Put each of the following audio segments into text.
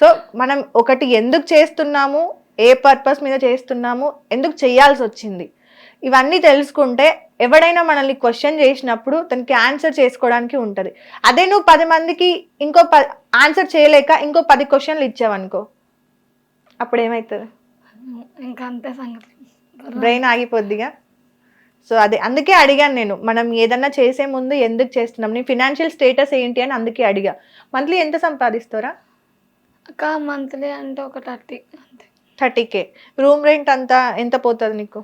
So మనం ఒకటి ఎందుకు చేస్తున్నాము? ఏ పర్పస్ మీద చేస్తున్నాము? ఎందుకు చేయాల్సి వచ్చింది? ఇవన్నీ తెలుసుకుంటే ఎవడైనా మనల్ని క్వశ్చన్ చేసినప్పుడు తనకి ఆన్సర్ చేసుకోవడానికి ఉంటుంది. అదే నువ్వు పది మందికి ఇంకో ప ఆన్సర్ చేయలేక ఇంకో పది క్వశ్చన్లు ఇచ్చావనుకో అప్పుడు ఏమవుతుంది ఇంకా అంతే సంగతి. బ్రెయిన్ ఆగిపోద్దిగా? సో అదే అందుకే అడిగాను నేను మనం ఏదన్నా చేసే ముందు ఎందుకు చేస్తున్నాం? నీ ఫినాన్షియల్ స్టేటస్ ఏంటి అని అందుకే అడిగా. మంత్లీ ఎంత సంపాదిస్తారా? అక్క మంత్లీ అంటే ఒక థర్టీ అంతే. థర్టీ కే రూమ్ రెంట్ అంతా ఎంత పోతుంది నీకు?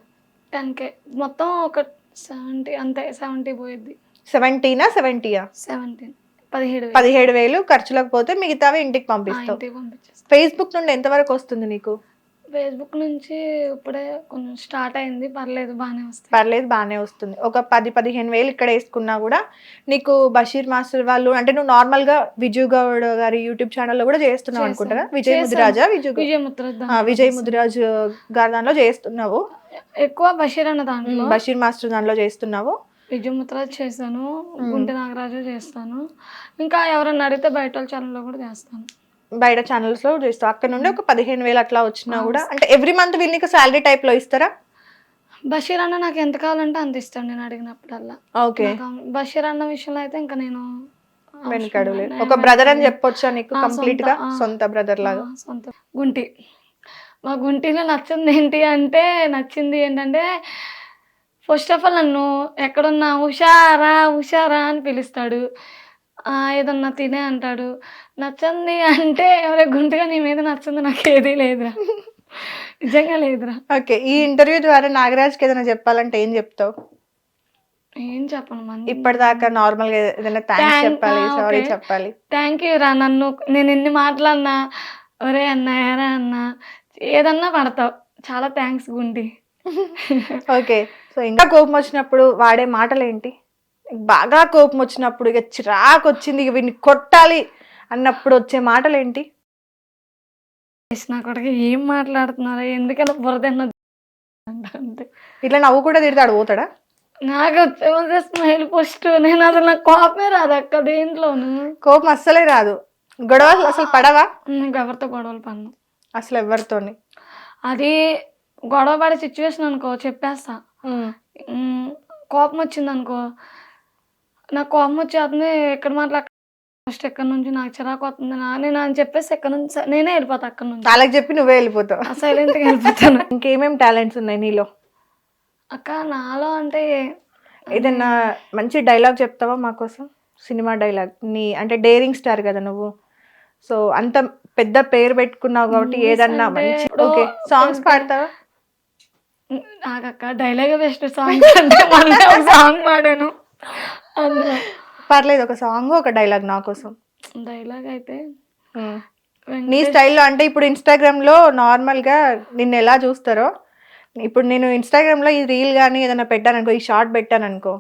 టెన్ కే మొత్తం ఒక సెవెంటీ అంతే సెవెంటీ పోయిద్ది. సెవెంటీనా సెవెంటీయా? సెవెంటీన్ పదిహేడు వేలు. పదిహేడు వేలు ఖర్చులకు పోతే మిగతావి ఇంటికి పంపిస్తావు. ఇంటికి పంపించేస్తాను ఫేస్బుక్ నుండి ఎంత వరకు వస్తుంది నీకు? ఫేస్బుక్ నుంచి ఇప్పుడే కొంచెం స్టార్ట్ అయింది. పర్లేదు బాగానే వస్తాయి. పర్లేదు బాగానే వస్తుంది. ఒక పది పదిహేను వేలు ఇక్కడ వేసుకున్నా కూడా నీకు బషీర్ మాస్టర్ వాళ్ళు అంటే నువ్వు నార్మల్గా విజయ్ గౌడ్ గారి యూట్యూబ్ ఛానల్లో కూడా చేస్తున్నావు చేశాను. అనుకుంటా కదా? విజయ్. ముదిరాజా? విజయ్ విజయ ముద్ర విజయ్ ముదిరాజ్ గారి దానిలో చేస్తున్నావు. ఎక్కువ బషీర్ అన్న దాంట్లో. బషీర్ మాస్టర్ దానిలో చేస్తున్నావు. విజయ ముద్ర చేశాను. గుంటె నాగరాజు చేస్తాను. ఇంకా ఎవరన్నా అడిగితే బయట వాళ్ళ ఛానల్లో కూడా చేస్తాను. బయట ఛానల్స్లో చేస్తావు. అక్కడ నుండి ఒక పదిహేను వేలు అట్లా వచ్చినా కూడా అంటే ఎవ్రీ మంత్ వీళ్ళు నీకు శాలరీ టైప్లో ఇస్తారా? బషీర్ అన్న నాకు ఎంత కావాలంటే అంత ఇస్తాను నేను అడిగినప్పుడల్లా. ఓకే బషీర్ అన్న విషయంలో అయితే ఇంకా నేను వెనకడు అవసరం లేదు. లేదు. ఒక బ్రదర్ అని చెప్పొచ్చా నీకు? కంప్లీట్గా. సొంత బ్రదర్ లాగా? సొంత. గుంటి. మా గుంటిలో నచ్చింది ఏంటి అంటే నచ్చింది ఏంటంటే ఫస్ట్ ఆఫ్ ఆల్ నన్ను ఎక్కడున్నా హుషారా హుషారా అని పిలుస్తాడు. ఏదన్నా తినే అంటాడు. నచ్చింది అంటే ఎవరే గుంటిగా నీ మీద నచ్చింది నాకు ఏదీ లేదురా. నిజంగా లేదురా. ఓకే ఈ ఇంటర్వ్యూ ద్వారా నాగరాజ్కి ఏదైనా చెప్పాలంటే ఏం చెప్తావు? ఏం చెప్పను మంది. ఇప్పటిదాకా నార్మల్గా ఏదైనా థ్యాంక్స్ చెప్పాలి సారీ. చెప్పాలి. థ్యాంక్ యూ రా నన్ను. నేను ఎన్ని మాటలన్నా ఒరే అన్న ఎరా అన్న ఏదన్నా పడతావు. చాలా థ్యాంక్స్ గుండి ఓకే సో ఇంకా కోపం వచ్చినప్పుడు వాడే మాటలు ఏంటి బాగా కోపం వచ్చినప్పుడు ఇక చిరాకు వచ్చింది ఇక వీడిని కొట్టాలి అన్నప్పుడు వచ్చే మాటలు ఏంటి నా కొడుకు ఏం మాట్లాడుతున్నారా ఎందుకలా బురదన్న అంటే ఇట్లా నవ్వు కూడా తిడతాడు పోతాడా? నాకు వచ్చే స్మైల్ పోస్ట్ నేను అసలు నాకు కోపమే రాదు అక్క దేంట్లోను. కోపం అస్సలే రాదు. గొడవలు అసలు పడవా? నాకు ఎవరితో గొడవలు పన్ను అసలు ఎవరితోని? అది గొడవ పడే సిచ్యువేషన్ అనుకో చెప్పేస్తా. కోపం వచ్చింది అనుకో నాకు కోపం వచ్చేస్తుంది ఎక్కడ మాట్లాడ ఫస్ట్ ఎక్కడి నుంచి నాకు చిరాకు వస్తుంది నా నేను అని చెప్పేసి ఎక్కడి నుంచి నేనే వెళ్ళిపోతా అక్కడ నుంచి. వాళ్ళకి చెప్పి నువ్వే వెళ్ళిపోతావు. సైలెంట్గా వెళ్ళిపోతాను. ఇంకేమేం టాలెంట్స్ ఉన్నాయి నీలో? అక్క నాలో అంటే ఏదన్నా మంచి డైలాగ్ చెప్తావా మా కోసం? సినిమా డైలాగ్ నీ అంటే డేరింగ్ స్టార్ కదా నువ్వు. సో అంత పెద్ద పేరు పెట్టుకున్నావు కాబట్టి ఏదన్నా మంచి ఓకే సాంగ్స్ పాడతావా? నాకక్క డైలాగ్ బెస్ట్ సాంగ్ అంటే మొన్న ఒక సాంగ్ పాడాను. పర్లేదు ఒక సాంగ్ ఒక డైలాగ్ నా కోసం. డైలాగ్ అయితే నీ స్టైల్లో అంటే ఇప్పుడు ఇన్స్టాగ్రామ్లో నార్మల్గా నిన్ను ఎలా చూస్తారో ఇప్పుడు నేను ఇన్స్టాగ్రామ్లో ఈ రీల్ కానీ ఏదైనా పెట్టాను అనుకో ఈ షార్ట్ పెట్టాను అనుకో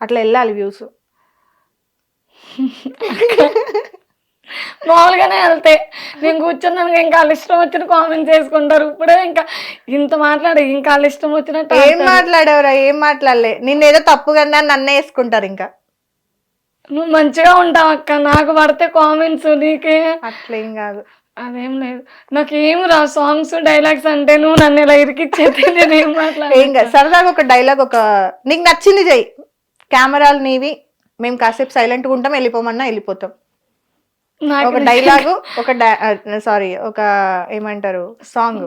అట్లా వెళ్ళాలి వ్యూస్ మామూలుగానే వెళ్తాయి నేను కూర్చున్నాను ఇంకా వాళ్ళ ఇష్టం వచ్చిన కామెంట్స్ చేసుకుంటారు. ఇప్పుడే ఇంకా ఇంత మాట్లాడి ఇంకా వాళ్ళ ఇష్టం వచ్చినట్టు ఏం. మాట్లాడేవరా ఏం మాట్లాడలే. నిన్ను ఏదో తప్పుగా నన్నే వేసుకుంటారు ఇంకా. నువ్వు మంచిగా ఉంటావు అక్క. నాకు పడితే కామెంట్స్ నీకే. అట్లేం కాదు. అదేం లేదు. నాకు ఏం రా సాంగ్స్ డైలాగ్స్ అంటే నువ్వు నన్ను ఇలా ఇరికిచ్చేది? నేను ఏం కాదు. సరదాగా ఒక డైలాగ్ ఒక నీకు నచ్చింది చెయ్యి. కెమెరాలు నీవి. మేము కాసేపు సైలెంట్గా ఉంటాం వెళ్ళిపోమన్నా వెళ్ళిపోతాం. ఒక డైలాగు ఒక సారీ ఒక ఏమంటారు సాంగ్.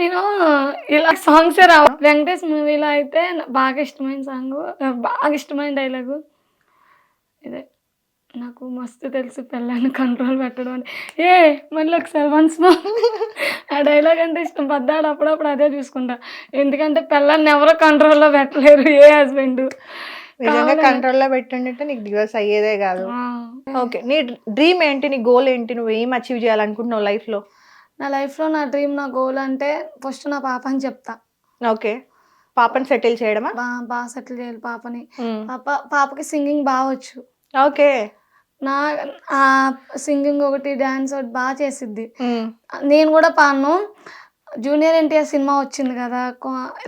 నేను ఇలా సాంగ్స్ రావు. వెంకటేష్ మూవీలో అయితే బాగా ఇష్టమైన సాంగ్ బాగా ఇష్టమైన డైలాగు ఇదే. నాకు మస్తు తెలుసు పిల్లని కంట్రోల్ పెట్టడం అని. ఏ మళ్ళీ ఒకసారి వన్స్ ఆ డైలాగ్ అంటే ఇష్టం. పద్దాడు అప్పుడప్పుడు అదే చూసుకుంటా. ఎందుకంటే పిల్లల్ని ఎవరో కంట్రోల్లో పెట్టలేరు ఏ హస్బెండ్ కంట్రోల్లో పెట్టండి నీకు డివోర్స్ అయ్యేదే కాదు. ఓకే. నీ డ్రీమ్ ఏంటి? నీ గోల్ ఏంటి? నువ్వు ఏం అచీవ్ చేయాలనుకుంటున్నావు లైఫ్లో? నా లైఫ్లో నా డ్రీమ్ నా గోల్ అంటే ఫస్ట్ నా పాప అని చెప్తా. ఓకే. పాపని సెటిల్ చేయడమా? బా బాగా సెటిల్ చేయాలి పాపని. పాప పాపకి సింగింగ్ బాగా వచ్చు. ఓకే. నా సింగింగ్ ఒకటి డ్యాన్స్ ఒకటి బాగా చేసిద్ది. నేను కూడా పాడను. జూనియర్ ఎన్టీఆర్ సినిమా వచ్చింది కదా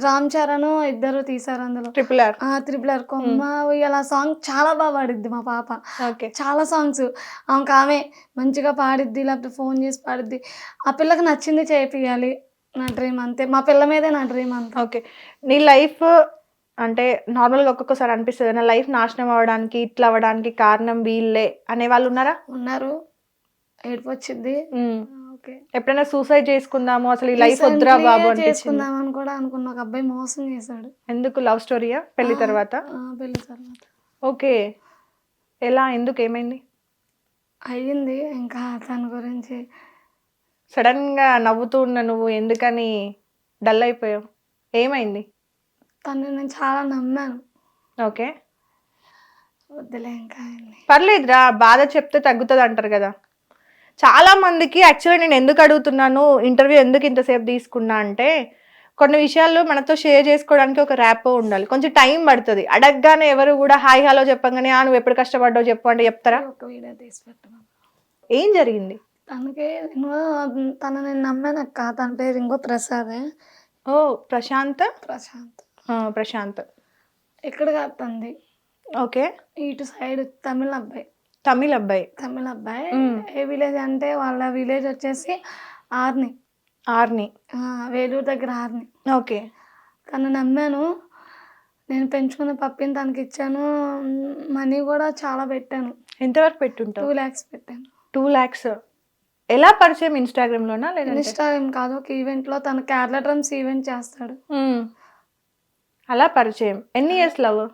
రామ్ చరణ్ ఇద్దరు తీసారు అందులో. ట్రిపుల్ ఆర్ ఆ త్రిపుల్ ఆర్ కొమ్మ ఉయ్యాల సాంగ్ చాలా బాగా పాడిద్ది మా పాప. ఓకే చాలా సాంగ్స్ ఆమెకు ఆమె మంచిగా పాడిద్ది లేకపోతే ఫోన్ చేసి పాడిద్ది. ఆ పిల్లకి నచ్చింది చేపియాలి నా డ్రీమ్ అంతే. మా పిల్ల మీదే నా డ్రీమ్ అంతే. ఓకే నీ లైఫ్ అంటే నార్మల్గా ఒక్కొక్కసారి అనిపిస్తుంది. నా లైఫ్ నాశనం అవ్వడానికి ఇట్లా అవ్వడానికి కారణం వీళ్ళే అనే వాళ్ళు ఉన్నారా? ఉన్నారు. ఏడుపు వచ్చింది. ఓకే. ఎప్పుడైనా సూసైడ్ చేసుకుందాము అసలు ఈ లైఫ్ వద్దురా బాబు అనిపించింది. చేసుకుందామని కూడా అనుకున్న ఒక అబ్బాయి మోసం చేశాడు. ఎందుకు లవ్ స్టోరీయా పెళ్ళి తర్వాత? పెళ్ళి తర్వాత. ఓకే. ఎలా ఎందుకు ఏమైంది? అయ్యింది ఇంకా తన గురించి సడన్గా నవ్వుతూ ఉన్న నువ్వు ఎందుకని డల్ అయిపోయావు? ఏమైంది? తను నేను చాలా నమ్మాను. ఓకే. వద్దులే ఇంకా ఆయన్ని. పర్లేదురా బాధ చెప్తే తగ్గుతుంది అంటారు కదా. చాలా మందికి యాక్చువల్లీ నేను ఎందుకు అడుగుతున్నాను ఇంటర్వ్యూ ఎందుకు ఇంతసేపు తీసుకున్నా అంటే కొన్ని విషయాలు మనతో షేర్ చేసుకోవడానికి ఒక ర్యాప్ ఉండాలి. కొంచెం టైం పడుతుంది. అడగగానే ఎవరు కూడా హాయ్ హలో చెప్పంగానే "ఆ, నువ్వు ఎప్పుడు కష్టపడ్డావు చెప్పు అంటే చెప్తారా? ఒక వీడియో తీసి పెట్టమను ఏం జరిగింది? తనకి నేను తన నేను నమ్మాను అక్క. తన పేరు ఇంకో ప్రసాదే. ఓ ప్రశాంత్? ప్రశాంత్. ఆ, ప్రశాంత్. ఇక్కడ కాదు తంది ఓకే. ఇటు సైడ్ తమిళ అబ్బాయి. తమిళ్ అబ్బాయి. తమిళ అబ్బాయి. ఏ విలేజ్ అంటే వాళ్ళ విలేజ్ వచ్చేసి ఆర్ని. ఆర్ని. వేలూరు దగ్గర ఆర్ని. ఓకే. తను నమ్మాను. నేను పెంచుకున్న పప్పిని తనకి ఇచ్చాను. మనీ కూడా చాలా పెట్టాను. ఎంతవరకు టూ పెట్టుంటావు ల్యాక్స్ పెట్టాను. టూ ల్యాక్స్ ఎలా పరిచయం ఇన్స్టాగ్రామ్ లోనా లేదంటే? ఇన్స్టాగ్రామ్ కాదు ఒక ఈవెంట్లో తను కేరళ డ్రమ్స్ ఈవెంట్ చేస్తాడు. అలా పరిచయం. ఎన్ని ఇయర్స్ లవ్?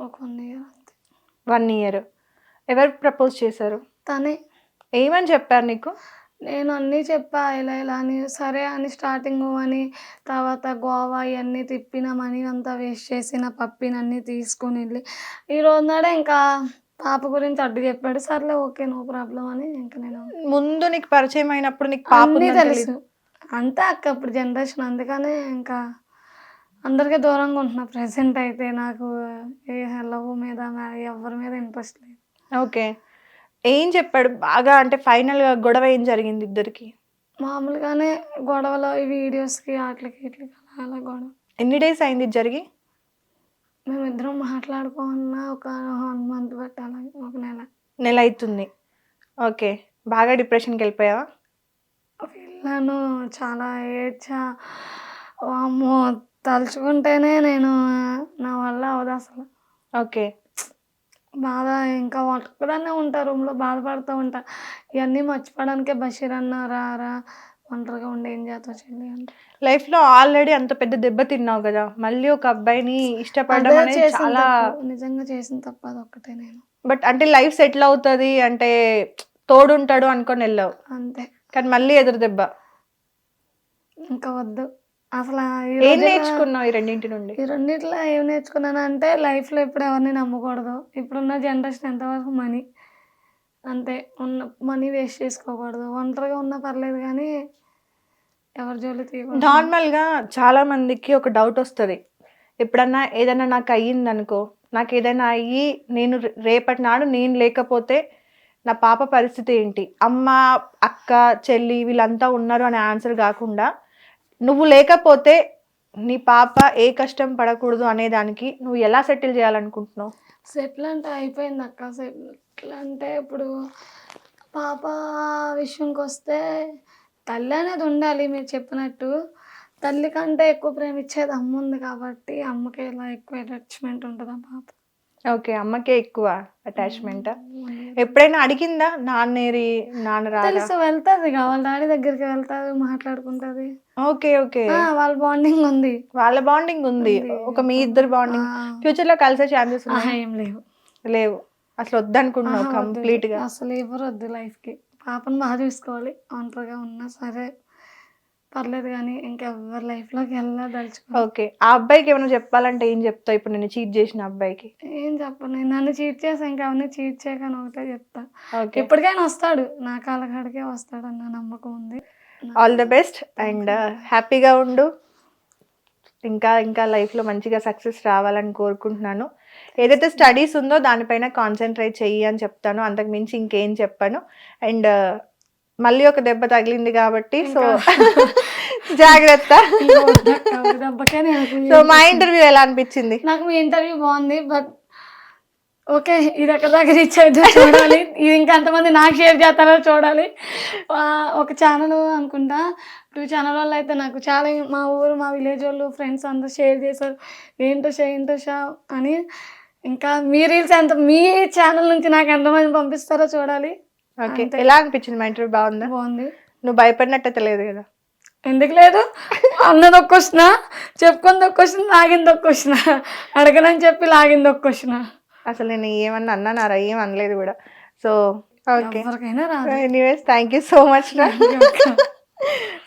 ఒక వన్ ఇయర్. One year. ఎవరు ప్రపోజ్ చేశారు? తనే. ఏమని చెప్పారు నీకు? నేను అన్నీ చెప్పా ఇలా ఇలా అని. సరే అని స్టార్టింగ్ అని తర్వాత గోవా ఇవన్నీ తిప్పిన మనీ అంతా వేస్ట్ చేసిన పప్పిని అన్నీ తీసుకుని వెళ్ళి. ఈ రోజు నాడే ఇంకా పాప గురించి అడ్డు చెప్పాడు. సర్లే ఓకే నో ప్రాబ్లం అని ఇంకా నేను ముందు నీకు పరిచయం అయినప్పుడు నీకు పాప తెలుసు. అంతే అక్క ఇప్పుడు జనరేషన్. అందుకనే ఇంకా అందరికీ దూరంగా ఉంటున్నా. ప్రెసెంట్ అయితే నాకు ఏ లవ్ మీద ఎవరి మీద ఇంట్రెస్ట్ లేదు. ఓకే. ఏం చెప్పాడు? బాగా అంటే ఫైనల్గా గొడవ ఏం జరిగింది ఇద్దరికి? మామూలుగానే గొడవలు ఈ వీడియోస్కి వాటికి ఇట్లకి అలా అలా గొడవ. ఎన్ని డేస్ అయింది ఇది జరిగి? మేమిద్దరం మాట్లాడుకోమన్నా ఒక వన్ మంత్ బట్టి అలా ఒక నెల. నెల అవుతుంది. ఓకే. బాగా డిప్రెషన్కి వెళ్ళిపోయావా? వెళ్ళాను. చాలా ఏడ్చా. వామ్మో తలుచుకుంటేనే నేను నా వల్ల అవదు అసలు. ఓకే. బాధ ఇంకా ఒక్కదాన్నే ఉంటా రూమ్లో బాధపడుతూ ఉంటా. ఇవన్నీ మర్చిపోవడానికే బషీర్ అన్న రా రా ఒంటరిగా ఉండి ఏం చేస్తావు చెల్లి అంటే. లైఫ్లో ఆల్రెడీ అంత పెద్ద దెబ్బ తిన్నావు కదా మళ్ళీ ఒక అబ్బాయిని ఇష్టపడడం అదే అనేది చేసిన చాలా తప్పు. నిజంగా చేసిన తప్ప అది ఒక్కటే నేను. బట్ అంటే లైఫ్ సెటిల్ అవుతుంది అంటే తోడుంటాడు అనుకొని వెళ్ళావు. అంతే. కానీ మళ్ళీ ఎదురు దెబ్బ. ఇంకా వద్దు. అసలు ఏం నేర్చుకున్నావు ఈ రెండింటి నుండి? ఈ రెండిట్లో ఏం నేర్చుకున్నాను అంటే లైఫ్లో ఎప్పుడు ఎవరిని నమ్మకూడదు. ఇప్పుడున్న జనరేషన్ ఎంతవరకు మనీ? అంతే. ఉన్న మనీ వేస్ట్ చేసుకోకూడదు. ఒంటరిగా ఉన్నా పర్లేదు కానీ ఎవరి జోలి తీయకూడదు. నార్మల్గా చాలా మందికి ఒక డౌట్ వస్తుంది. ఎప్పుడన్నా ఏదైనా నాకు అయ్యింది అనుకో నాకు ఏదైనా అయ్యి నేను రేపటి నాడు నేను లేకపోతే నా పాప పరిస్థితి ఏంటి? అమ్మ అక్క చెల్లి వీళ్ళంతా ఉన్నారు అనే ఆన్సర్ కాకుండా నువ్వు లేకపోతే నీ పాప ఏ కష్టం పడకూడదు అనే దానికి నువ్వు ఎలా సెటిల్ చేయాలనుకుంటున్నావు? సెటిల్ అంటే అయిపోయింది అక్క సెటిల్ అంటే ఇప్పుడు పాప విషయంకి వస్తే తల్లి అనేది ఉండాలి మీరు చెప్పినట్టు. తల్లి కంటే ఎక్కువ ప్రేమిచ్చేది అమ్మ ఉంది కాబట్టి అమ్మకి ఇలా ఎక్కువ అటాచ్మెంట్ ఉంటుంది ఆ పాప? ఓకే అమ్మకే ఎక్కువ అటాచ్మెంట్ ఎప్పుడైనా అడిగిందా? నాన్నేరి నాన్న రారా? తెలుసు వెళ్తుంది వాళ్ళ డాడీ దగ్గరికి వెళ్తాది మాట్లాడుకుంటది. Okay okay. ఆ, వాళ్ళ బాండింగ్ ఉంది. వాళ్ళ బాండింగ్ ఉంది. ఒక మీ ఇద్దరు బాండింగ్. ఫ్యూచర్లో కలిసే ఛాన్సెస్ ఆహా, ఏం లేవు. లేవు. అసలు వద్దనుకున్నావు ఆహా, వద్దు. కంప్లీట్గా? అసలు ఎవరు వద్దు లైఫ్కి పాపను బాగా చూసుకోవాలి. ఒంటరిగా ఉన్నా సరే. పర్లేదు కానీ ఇంకెవ్వరి లైఫ్లోకి వెళ్ళా దలుచుకో ఓకే. ఆ అబ్బాయికి ఏమైనా చెప్పాలంటే ఏం చెప్తావు? ఇప్పుడు నేను చీట్ చేసిన అబ్బాయికి. ఏం చెప్పను. నేను నన్ను చీట్ చేసా ఇంకా అవన్నీ చీట్ చేయకని ఒకటే చెప్తా. ఓకే. ఎప్పటికైనా వస్తాడు. నా కాలకాడికే వస్తాడు అన్న నమ్మకం ఉంది. ఆల్ ద బెస్ట్ అండ్ హ్యాపీగా ఉండు. ఇంకా ఇంకా లైఫ్లో మంచిగా సక్సెస్ రావాలని కోరుకుంటున్నాను. ఏదైతే స్టడీస్ ఉందో దానిపైన కాన్సన్ట్రేట్ చెయ్యి అని చెప్తాను. అంతకు మించి ఇంకేం చెప్పాను. అండ్ మళ్ళీ ఒక దెబ్బ తగిలింది కాబట్టి సో జాగ్రత్త. ఒక సో మా ఇంటర్వ్యూ ఎలా అనిపించింది? నాకు మీ ఇంటర్వ్యూ బాగుంది బట్ ఓకే ఇది ఎక్కడ దాకా రీచ్ అయితే చూడాలి. ఇది ఇంకా ఎంతమంది నాకు షేర్ చేస్తారో చూడాలి. ఒక ఛానల్ అనుకుంటా. టూ ఛానల్ వాళ్ళు అయితే నాకు చాలా మా ఊరు మా విలేజ్ వాళ్ళు ఫ్రెండ్స్ అందరూ షేర్ చేశారు. ఏంటో షా ఏంటో షా అని. ఇంకా మీ రీల్స్ ఎంత మీ ఛానల్ నుంచి నాకు ఎంతమంది పంపిస్తారో చూడాలి. ఓకే. ఎలా అనిపించింది మా ఇంటర్వ్యూ? బాగుందా? బాగుంది. నువ్వు భయపడినట్టు తెలియదు కదా. ఎందుకు లేదు? అన్నది ఒక క్వశ్చన్ చెప్పుకుంది ఒక క్వశ్చన్ లాగింది ఒక క్వశ్చన్ అడగనని చెప్పి లాగింది ఒక క్వశ్చన్ అసలు నేను ఏమన్నా అన్నానారా ఏం అనలేదు కూడా. So okay. Anyways thank you so much రా.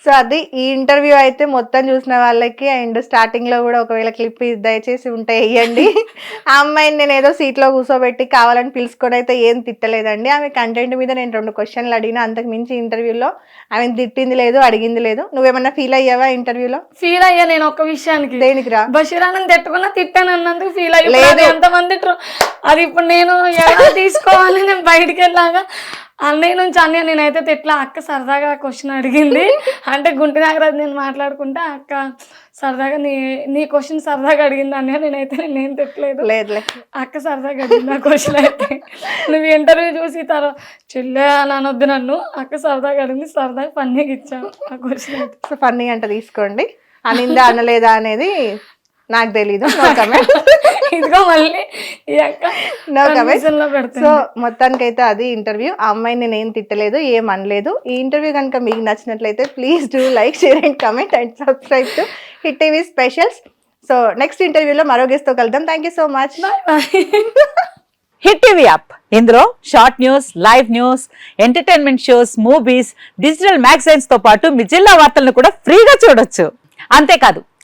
సో అది ఈ ఇంటర్వ్యూ అయితే మొత్తం చూసిన వాళ్ళకి అండ్ స్టార్టింగ్లో కూడా ఒకవేళ క్లిప్ దయచేసి ఉంటే వేయండి. ఆ అమ్మాయిని నేను ఏదో సీట్లో కూర్చోబెట్టి కావాలని పిలుచుకొని అయితే ఏం తిట్టలేదండి. ఆమె కంటెంట్ మీద నేను రెండు క్వశ్చన్లు అడిగిన అంతకు మించి ఇంటర్వ్యూలో ఆమె తిట్టింది లేదు అడిగింది లేదు. నువ్వేమన్నా ఫీల్ అయ్యావా ఇంటర్వ్యూలో? ఫీల్ అయ్యా నేను ఒక్క విషయానికి. దేనికి రా? తిట్టుకున్నా తిట్టాను అన్నందుకు ఫీల్ అయ్యి. లేదు. అది ఎంతమంది ట్రో- అది ఇప్పుడు నేను ఎలా తీసుకోవాలి? నేను బయటికి వెళ్ళాక అన్నయ్య నుంచి అన్నయ్య నేనైతే తిట్లా అక్క సరదాగా క్వశ్చన్ అడిగింది. అంటే గుంటి నాగరాజు నేను మాట్లాడుకుంటే అక్క సరదాగా నీ నీ క్వశ్చన్ సరదాగా అడిగింది అన్నయ్య నేనైతే నేను తిట్టలేదు. లేదులే అక్క సరదాగా అడిగింది ఆ క్వశ్చన్ అయితే. నువ్వు ఇంటర్వ్యూ చూసి తర్వాత చెల్లె అని అనొద్దు నన్ను అక్క సరదాగా అడిగింది సరదాగా పన్నీకి ఇచ్చాను ఆ క్వశ్చన్ అయితే. సో ఫన్నీ అంట తీసుకోండి. అనిందా అనలేదా అనేది నాకు తెలీదు నో కమెంట్ ఇదిగో మళ్ళీ సో మొత్తానికైతే అది ఇంటర్వ్యూ ఆ అమ్మాయిని నేను ఏం తిట్టలేదు ఏం అనలేదు. ఈ ఇంటర్వ్యూ కనుక మీకు నచ్చినట్లయితే please do like share and comment and subscribe to hit TV specials so next ఇంటర్వ్యూలో మరో గెస్ట్తో కలుద్దాం. Thank you so much bye bye hit TV app ఇందులో short news live news entertainment shows movies digital మ్యాగజైన్స్తో పాటు మీ జిల్లా వార్తలను కూడా ఫ్రీగా చూడొచ్చు. అంతేకాదు